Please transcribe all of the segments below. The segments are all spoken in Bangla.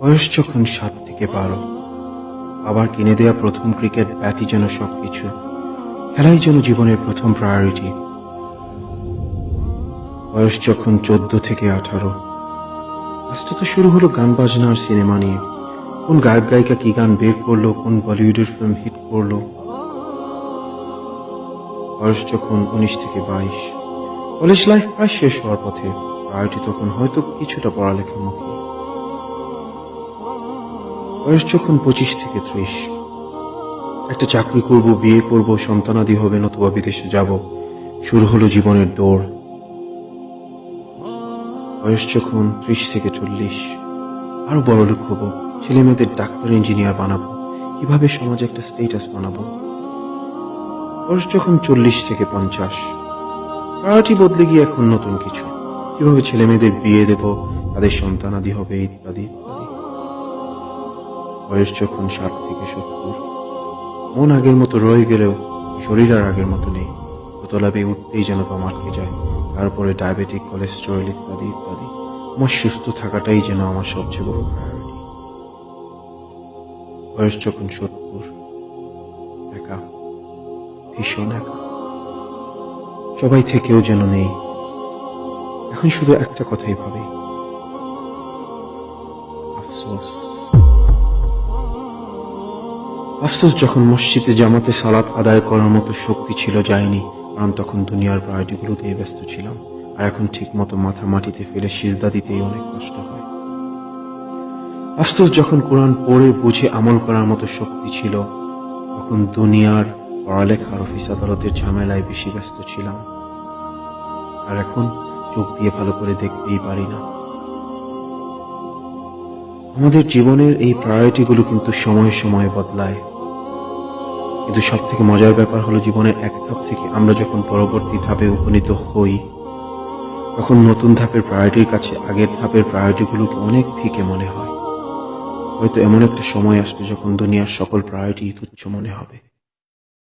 বয়স যখন সাত থেকে বারো, বাবার কিনে দেয়া প্রথম ক্রিকেট ব্যাটই যেন সবকিছু, খেলাই যেন জীবনের প্রথম প্রায়োরিটি বয়স যখন চোদ্দ থেকে আঠারো ব্যস্ততা শুরু হলো গান বাজনা আর সিনেমা নিয়ে। কোন গায়ক গায়িকা কি গান বের করল, কোন বলিউডের ফিল্ম হিট করল। বয়স যখন উনিশ থেকে বাইশ কলেজ লাইফ প্রায় শেষ হওয়ার পথে। প্রায়োরিটি তখন হয়তো কিছুটা পড়ালেখার মুখে বয়স যখন পঁচিশ থেকে ত্রিশ। একটা চাকরি করব, বিয়ে করব, সন্তানাদি হবে, নতুবা বিদেশে যাব। শুরু হলো জীবনের দৌড়। বয়স যখন ত্রিশ থেকে চল্লিশ। আরও বড় লোক হব ছেলে মেয়েদের ডাক্তার, ইঞ্জিনিয়ার বানাবো। কীভাবে সমাজে একটা স্টেটাস বানাবো? বয়স যখন চল্লিশ থেকে পঞ্চাশ। প্রায়োরিটি বদলে গিয়ে এখন নতুন কিছু। কীভাবে ছেলে মেয়েদের বিয়ে দেব, তাদের সন্তানাদি হবে ইত্যাদি। ইত্যাদি বয়স যখন ষাট থেকে সত্তর, মন আগের মতো রয়ে গেলেও শরীর আর আগের মতো নেই। দোতলাবে উঠতেই যেন দম আটকে যায়, তারপরে ডায়াবেটিক, কোলেস্টেরল ইত্যাদি ইত্যাদি। আমার সুস্থ থাকাটাই যেন আমার সবচেয়ে বড় প্রায়োরিটি বয়স যখন সত্তর, একা, ভীষণ একা। সবাই থেকেও যেন নেই। এখন শুধু একটা কথাই ভাবি। আফসোস। আফসোস যখন মসজিদে জামাতে সালাত আদায় করার মতো শক্তি ছিল যায়নি, কারণ তখন দুনিয়ার প্রায়োরিটিগুলো দিয়ে ব্যস্ত ছিলাম। আর এখন ঠিক মতো মাথা মাটিতে ফেলে সিজদা দিতেই অনেক কষ্ট হয়। আফসোস যখন কোরআন পড়ে বুঝে আমল করার মতো শক্তি ছিল, তখন দুনিয়ার পড়ালেখার অফিস আদালতের ঝামেলায় বেশি ব্যস্ত ছিলাম। আর এখন চোখ দিয়ে ভালো করে দেখতেই পারি না। আমাদের জীবনের এই প্রায়োরিটিগুলো কিন্তু সময়ে সময়ে বদলায়। কিন্তু সব থেকে মজার ব্যাপার হলো জীবনের এক ধাপ থেকে আমরা যখন পরবর্তী ধাপে উপনীত হই, তখন নতুন ধাপের প্রায়োরিটির কাছে আগের ধাপের প্রায়োরিটিগুলোকে অনেক ফিকে মনে হয়। হয়তো এমন একটা সময় আসবে যখন দুনিয়ার সকল প্রায়োরিটি তুচ্ছ মনে হবে।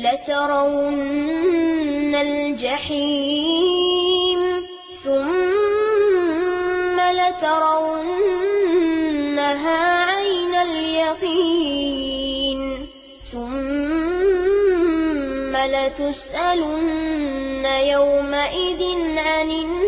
لترون الجحيم ثم لترونها عين اليقين ثم لتسألن يومئذ عن النعيم